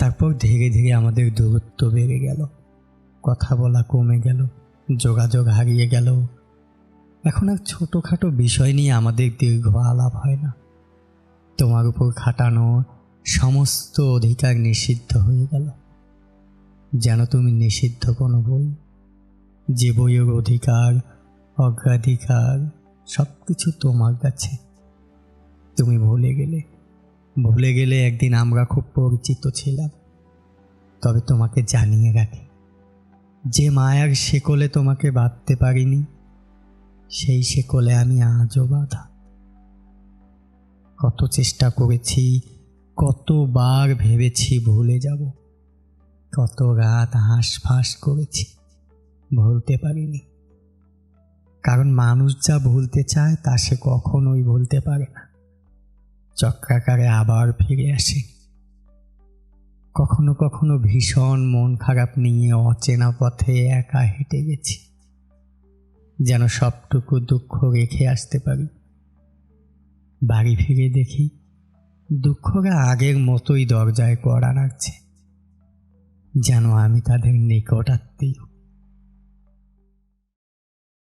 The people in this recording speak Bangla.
তারপর ধীরে ধীরে আমাদের দূরত্ব বেড়ে গেল। কথা বলা কমে গেল, যোগাযোগ হারিয়ে গেল। এখন আর ছোটোখাটো বিষয় নিয়ে আমাদের দীর্ঘ আলাপ হয় না। তোমার উপর খাটানো সমস্ত অধিকার নিষিদ্ধ হয়ে গেল। যেন তুমি নিষিদ্ধ কোনো বই যে বইয়ের অধিকার, অগ্রাধিকার সব কিছু তোমার কাছে। তুমি ভুলে গেলে ভুলে গেলে একদিন আমরা খুব পরিচিত ছিলাম। তবে তোমাকে জানিয়ে রাখি, যে মায়ার শেকলে তোমাকে বাঁধতে পারিনি, সেই শেকলে আমি আজও বাধা। কত চেষ্টা করেছি, কতবার ভেবেছি ভুলে যাব, কত রাত হাঁসফাঁস করেছি, ভুলতে পারিনি। কারণ মানুষ যা ভুলতে চায়, তা সে কখনোই ভুলতে পারে না। চক্রাকারে আবার ফিরে আসে। কখনো কখনো ভীষণ মন খারাপ নিয়ে অচেনা পথে একা হেঁটে গেছি, যেন সবটুকু দুঃখ রেখে আসতে পারি। বাড়ি ফিরে দেখি, দুঃখরা আগের মতোই দরজায় কড়া রাখছে যেন আমি তাদের নিকট আত্মীয়